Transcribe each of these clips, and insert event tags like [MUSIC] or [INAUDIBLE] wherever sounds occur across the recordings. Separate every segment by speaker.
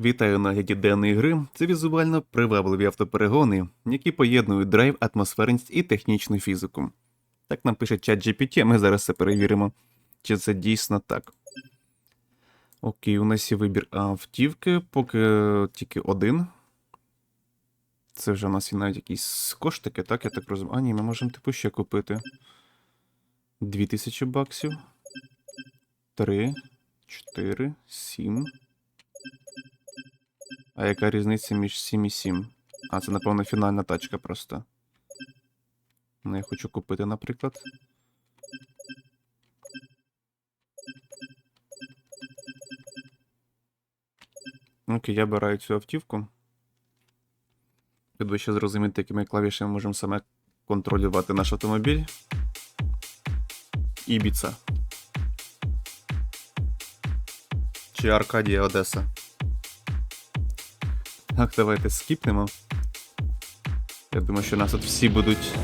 Speaker 1: Вітаю на гляді денної гри. Це візуально привабливі автоперегони, які поєднують драйв, атмосферність і технічну фізику. Так нам пише чат GPT, а ми зараз це перевіримо, чи це дійсно так. Окей, у нас є вибір автівки, поки тільки один. Це вже у нас є навіть якісь коштики, так? Я так розумію. А, ні, ми можемо типу ще купити. 2000 баксів. 3, 4, 7. А яка різниця між 7 і 7? А, це, напевно, фінальна тачка просто. Ну, я хочу купити, наприклад. Окей, я бираю цю автівку. Щоб ви ще зрозуміти, якими клавішами можемо саме контролювати наш автомобіль. Ібіца. Чи Аркадія Одеса. Так, давайте скіпнемо. Я думаю, що нас тут всі будуть.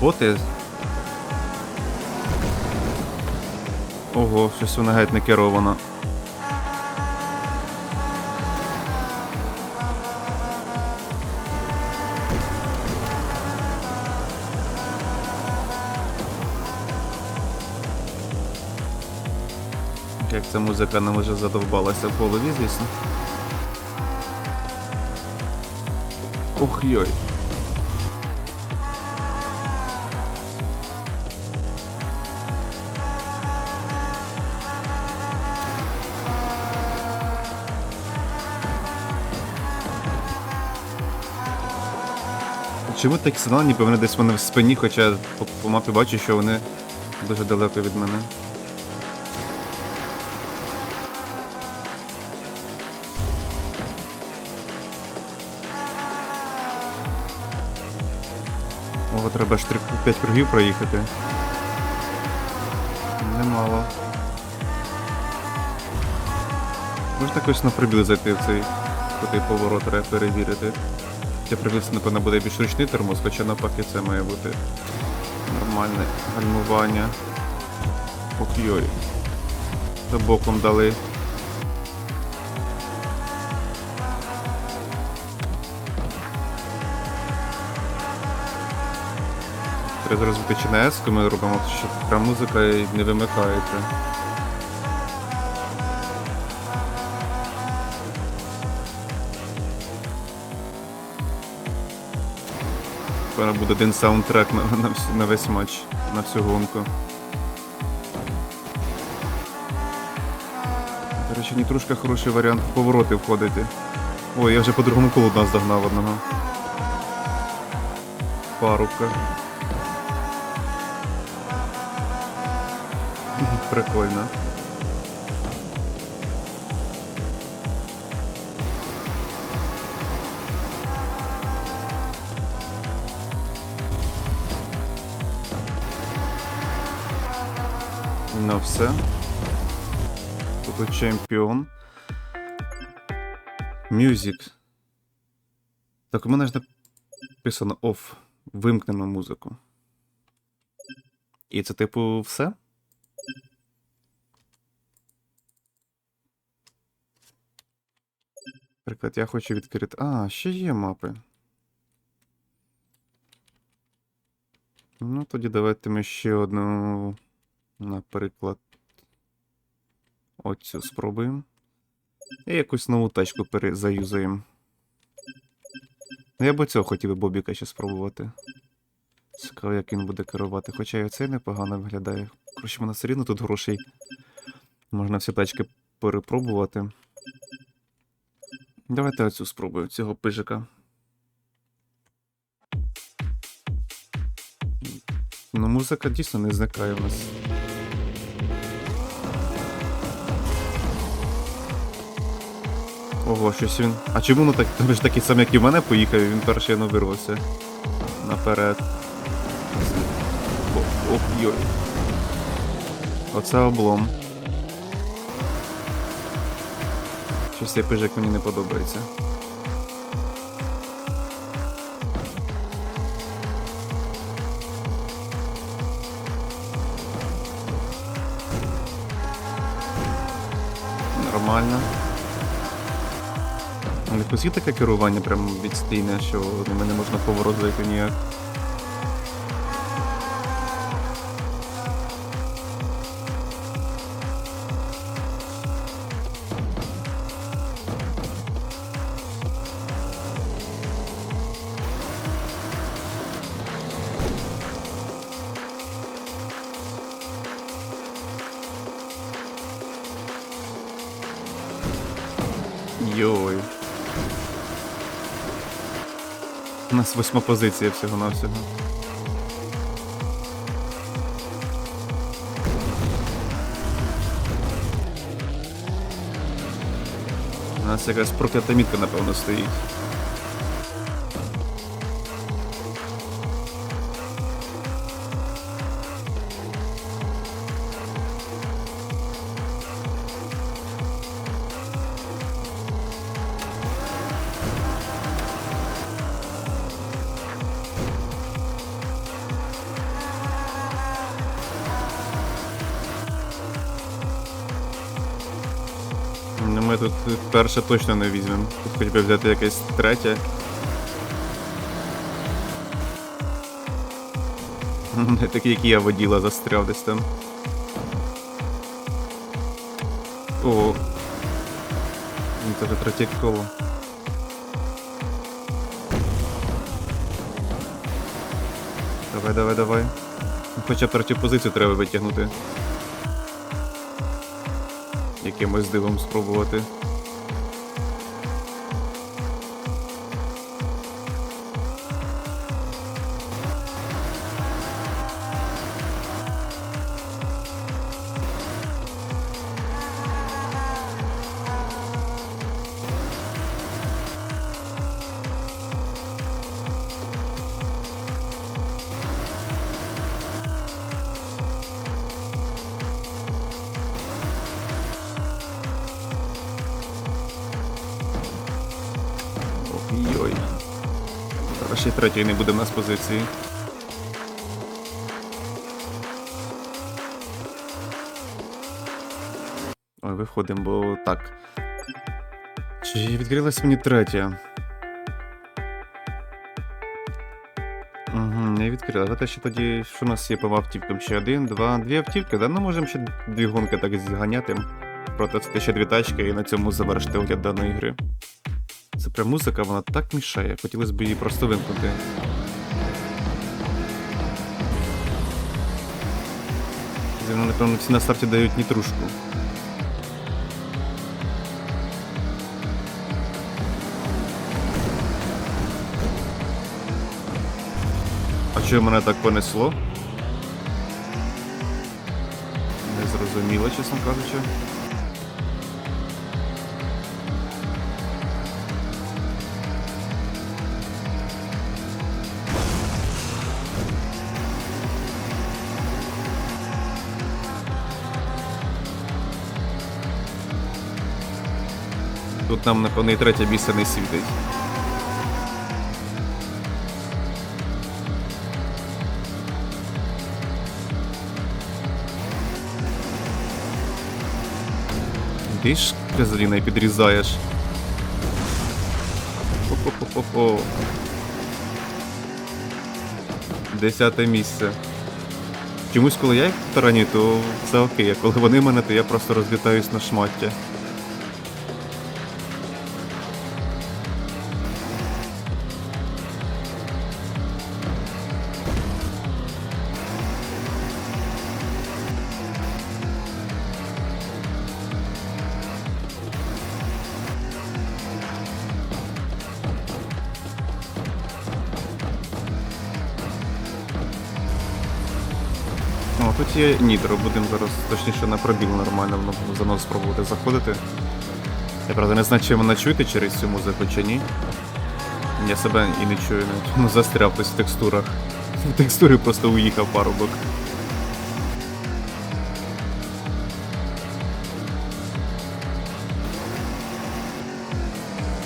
Speaker 1: Боти. Ого, щось воно геть не керовано. Ця музика нам вже задовбалася в голові, звісно. Ох йой. Чому такі сигнали, ніби вони десь вони в спині, хоча по, по мапі бачу, що вони дуже далеко від мене. Ого, треба ж 5 кругів проїхати. Немало. Можна якось на прибіл зайти в цей крутий поворот, треба перевірити. Хоча прибіл напевно, буде більш ручний тормоз, хоча навпаки це має бути нормальне гальмування. Ох йой. Та боком дали. Треба зробити чи на еску ми робимо, щоб прям музика і не вимикається. Певно буде один саундтрек на, на, на весь матч, на всю гонку. До речі, Нітрушка хороший варіант в повороти входити. Ой, я вже по другому колу нас догнав одного. Парубка. Прикольно. Ну все. Тут чемпіон. Мюзик. Так, у мене ж написано off. Вимкнемо музику. І це, типу, все? Наприклад, я хочу відкрити. А, ще є мапи. Ну, тоді давайте ми ще одну, наприклад, оцю спробуємо. І якусь нову тачку перезаюзаємо. Я б цього хотів би Бобіка ще спробувати. Цікаво, як він буде керувати. Хоча і оцей непогано виглядає. Коротше, мене все рівно тут грошей. Можна всі тачки перепробувати. Давайте оцю спробую, цього пижика. Ну, музика дійсно не зникає в нас. Ого, щось він. А чому ну так ж такий сам, як і в мене поїхав, і він перший не вирвався. Наперед. О- йой. Оце облом. Щось цей пижик мені не подобається. Нормально. Не посі таке керування прям відстійне, що ними не можна поворот зайти ніяк. Нас восьма позиція всього на всього. У нас якась проклята мітка, напевно, стоїть. Тут перше точно не візьмемо. Тут хоч би взяти якесь третє. [LAUGHS] Не такий, як я воділа, застряв десь там. О. Це вже третє коло. Давай, давай, давай. Хоча б третю позицію треба витягнути. Якимось дивом спробувати. Ще й третьої не буде в нас позиції. Ой, виходимо, бо так. Чи відкрилась мені третя? Угу, не відкрила. Давайте ще тоді, що у нас є по автівкам? Ще один, два, дві автівки, да? Ну можемо ще дві гонки так зганяти. Протестити ще дві тачки і на цьому завершити огляд даної гри. Це прям музика, вона так мішає. Хотілося б її просто вимкнути. Вони, напевно, всі на старті дають нітрушку. А чого мене так понесло? Не зрозуміло, чесно кажучи. Тут нам, напевно, і третє місце не світить. Ти ж Казаліна підрізаєш. Хо-хо-хо-хо. Десяте місце. Чомусь, коли я їх тарані, то все окей, а коли вони мене, то я просто розлітаюсь на шмаття. О, тут є нітро, будемо зараз точніше на пробіл нормально воно за нас спробувати заходити. Я правда не знаю, чи мене чуєте через цю музику чи ні. Я себе і не чую навіть. Ну застряв десь в текстурах. В текстурі просто уїхав парубок.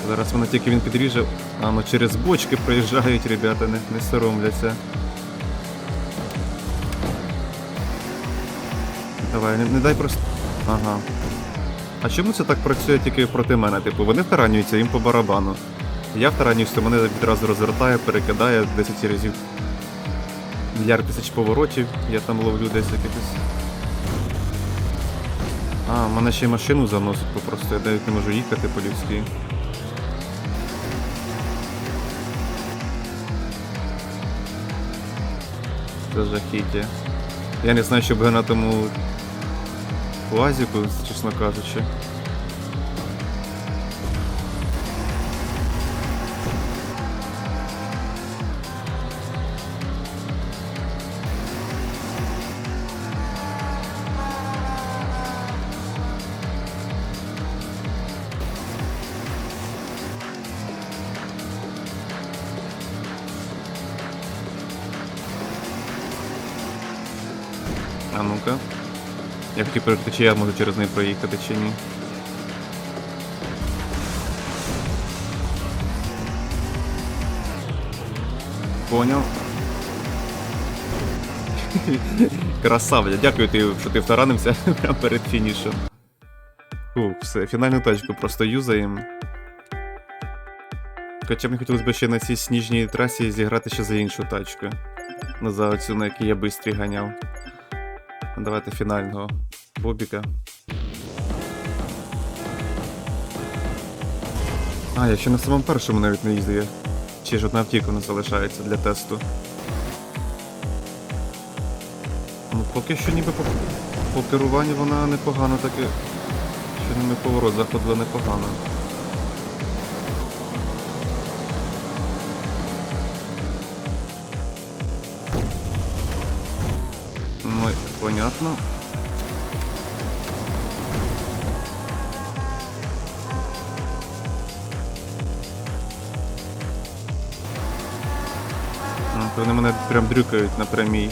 Speaker 1: Зараз воно тільки він підріже, а ну через бочки проїжджають, ребята, не, не соромляться. Давай, не, не дай просто. Ага. А чому це так працює тільки проти мене? Типу, вони втаранюються їм по барабану. Я втаранююся, мене відразу розвертає, перекидає 10 разів. Мільярд тисяч поворотів, я там ловлю десь якихось. А, мене ще й машину заносить попросту, я навіть не можу їхати по-людськи. Це жахіття. Я не знаю, що буде на тому лазіку, чесно кажучи. Я хотів перейти, чи я можу через неї проїхати, чи ні. Поняв. [LAUGHS] Красавля, дякую ти, що ти втаранився [LAUGHS] прямо перед фінішем. Фу, все, фінальну тачку просто юзаємо. Хоча мені хотілося б ще на цій сніжній трасі зіграти ще за іншу тачку. Ну, за оцю, на якій я бистрі ганяв. Давайте фінального Бобіка. А, я ще на самому першому навіть не їздив. Чи ж одна автівка не залишається для тесту. Ну, поки що ніби по, по керуванню вона непогано таки. Що ними поворот заходила непогано. Ну, понятно. Вони мене прям дрюкають на прямій.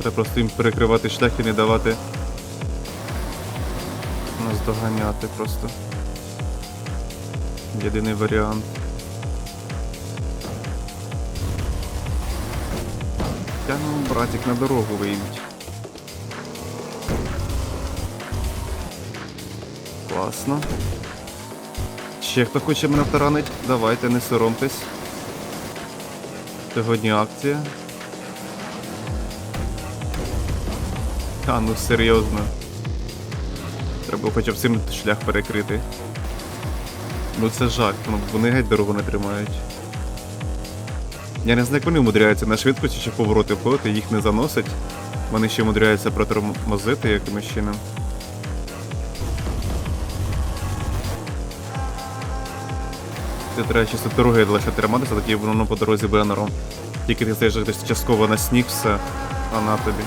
Speaker 1: Треба просто їм перекривати шлях і не давати нас доганяти просто. Єдиний варіант. Та ну, братик, на дорогу вийдіть. Класно. Ще хто хоче мене втаранить, давайте, не соромтесь. Сьогодні акція. А, ну серйозно. Треба хоча б цим шлях перекрити. Ну це жах, ну вони геть дорогу не тримають. Я не знаю, як вони умудряються на швидкості чи повороти входити, їх не заносить. Вони ще умудряються протормозити якимось чином. Це треба чисто дороги лише триматися, тоді воно по дорозі буде норм. Тільки ти десь частково на сніг все, а на тобі.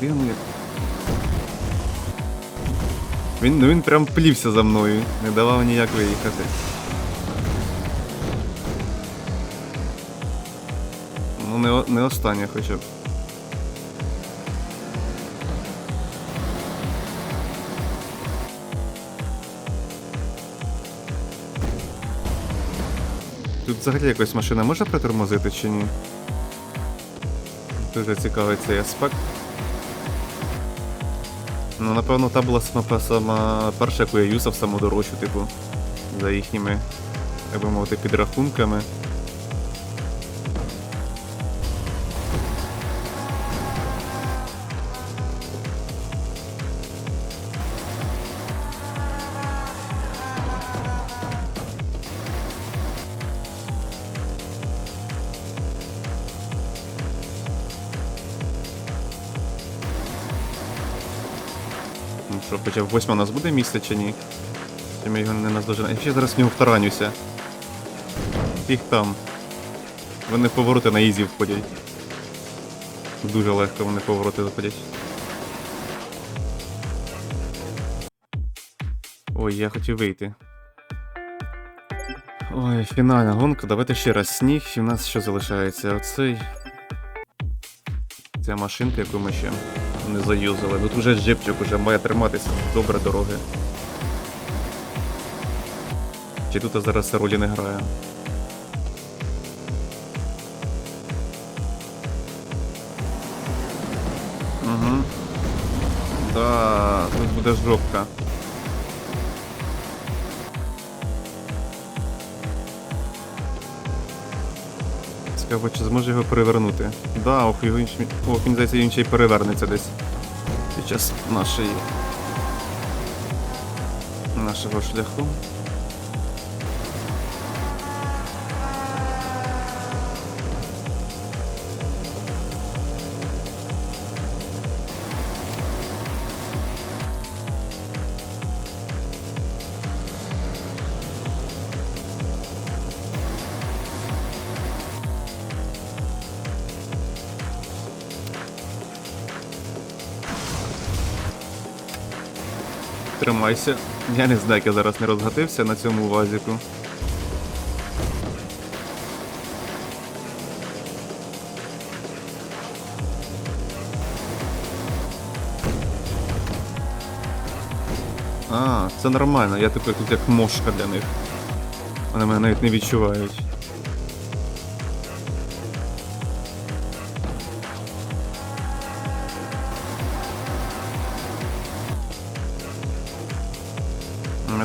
Speaker 1: Вони? Він, ну він прям плівся за мною, не давав ніяк виїхати. Ну не, не останнє хоча б. Тут взагалі якась машина може притормозити чи ні? Дуже цікавий цей аспект. Ну, напевно, та була сама, сама перша, яку я юзав саму дорожчу, типу, за їхніми, як би мовити, підрахунками. Б восьма у нас буде місце чи ні? Чи ми його не наздоженемо? Я ще зараз в нього втаранюся. Їх там. Вони повороти на ізі входять. Дуже легко вони повороти заходять. Ой, я хотів вийти. Ой, фінальна гонка. Давайте ще раз сніг. І в нас що залишається? Оцей. Ця машинка, яку ми ще не заюзали. Тут вже джипчик уже має триматися добре дороги. Чи тут зараз ролі не грає? Угу. Да, тут буде жопка. Цікаво, чи зможе його перевернути. Да, ох, його він ще й перевернеться десь. Під час нашої. нашого шляху. Тримайся. Я не знаю, як я зараз не розгатився на цьому вазіку. А, це нормально, я тепер тут як мошка для них. Вони мене навіть не відчувають.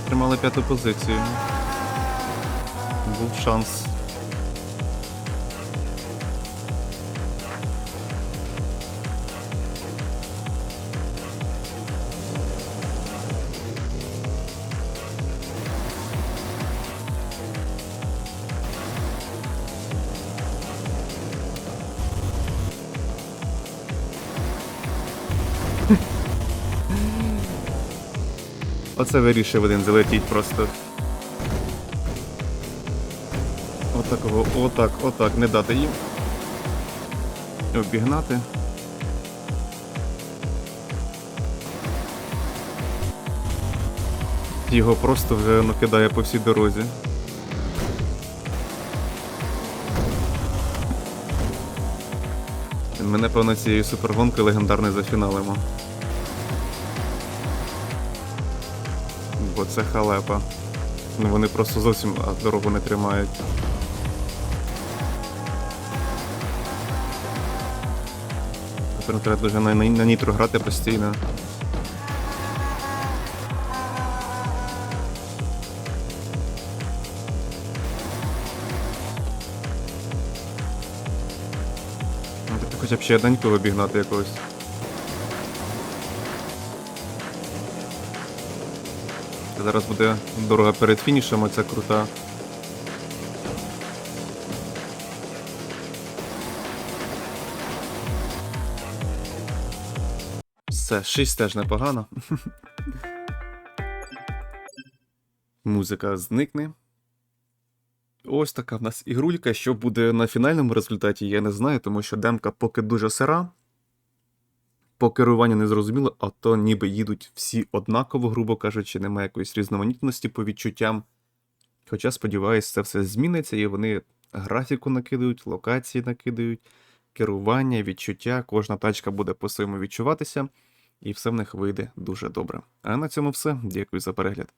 Speaker 1: Ми тримали п'яту позицію. Був шанс. Оце вирішив один залетіть просто. Отакого, отак, отак, не дати їм. Обігнати. Його просто вже накидає по всій дорозі. Ми, напевно, цією супергонкою легендарною зафіналимо. Бо це халепа. Ну вони просто зовсім дорогу не тримають. Тепер треба дуже на, на, на нітро грати постійно. Хоча б ще одненького обігнати якогось. Зараз буде дорога перед фінішем, оця крута. Все, 6 теж непогано. Музика зникне. Ось така в нас ігрулька. Що буде на фінальному результаті, я не знаю, тому що демка поки дуже сира. По керуванню не зрозуміло, а то ніби їдуть всі однаково, грубо кажучи, немає якоїсь різноманітності по відчуттям. Хоча, сподіваюся, це все зміниться, і вони графіку накидають, локації накидають, керування, відчуття, кожна тачка буде по-своєму відчуватися, і все в них вийде дуже добре. А на цьому все. Дякую за перегляд.